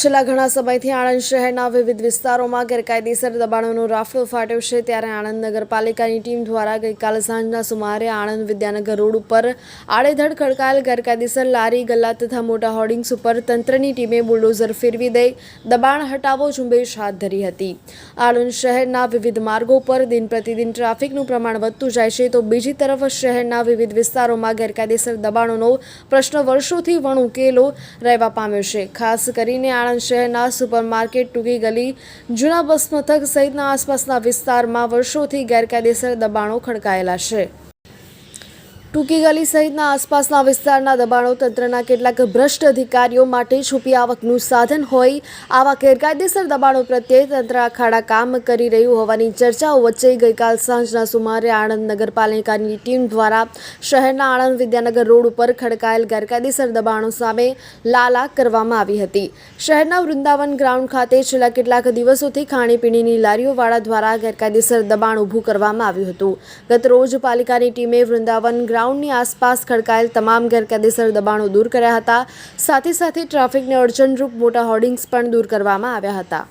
છેલ્લા ઘણા સમયથી આણંદ શહેરના વિવિધ વિસ્તારોમાં ગેરકાયદેસર દબાણોનો રાફડો ફાટ્યો છે. ત્યારે આણંદ નગરપાલિકાની ટીમ દ્વારા ગઈકાલે સાંજના સુમારે આણંદ વિદ્યાનગર રોડ ઉપર આડેધડ ખડકાયેલ ગેરકાયદેસર લારી, ગલ્લા તથા મોટા હોર્ડિંગ્સ ઉપર તંત્રની ટીમે બુલડોઝર ફેરવી દઈ દબાણ હટાવો ઝુંબેશ હાથ ધરી હતી. આણંદ શહેરના વિવિધ માર્ગો પર દિન પ્રતિદિન ટ્રાફિકનું પ્રમાણ વધતું જાય છે તો બીજી તરફ શહેરના વિવિધ વિસ્તારોમાં ગેરકાયદેસર દબાણોનો પ્રશ્ન વર્ષોથી વણ ઉકેલો રહેવા પામ્યો છે. ખાસ કરીને આણંદ શહેરના સુપરમાર્કેટ ટૂંકી ગલી જૂના બસ મથક સહિતના આસપાસના વિસ્તારમાં વર્ષોથી ગેરકાયદેસર દબાણો ખડકાયેલા છે. ટૂંકી ગલી સહિતના આસપાસના વિસ્તારના દબાણો તંત્રના કેટલાક ભ્રષ્ટ અધિકારીઓ માટે છુપી આવકનું સાધન હોય આવા ગેરકાયદેસર દબાણો પ્રત્યે તંત્ર અખાડા કામ કરી રહ્યું હોવાની ચર્ચાઓ વચ્ચે ગઈકાલ સાંજના સુમારે આણંદ નગરપાલિકાની ટીમ દ્વારા શહેરના આણંદ વિદ્યાનગર રોડ ઉપર ખડકાયેલ ગેરકાયદેસર દબાણો સામે લાલા કરવામાં આવી હતી. શહેરના વૃંદાવન ગ્રાઉન્ડ ખાતે છેલ્લા કેટલાક દિવસોથી ખાણીપીણીની લારીઓવાળા દ્વારા ગેરકાયદેસર દબાણ ઊભું કરવામાં આવ્યું હતું. ગત રોજ પાલિકાની ટીમે વૃંદાવન ગ્રાઉન્ડની આસપાસ ખડકાયેલ તમામ ગેરકાયદેસર દબાણો દૂર કર્યા હતા. સાથે સાથે ટ્રાફિકને અડચણરૂપ મોટા હોર્ડિંગ્સ પણ દૂર કરવામાં આવ્યા હતા.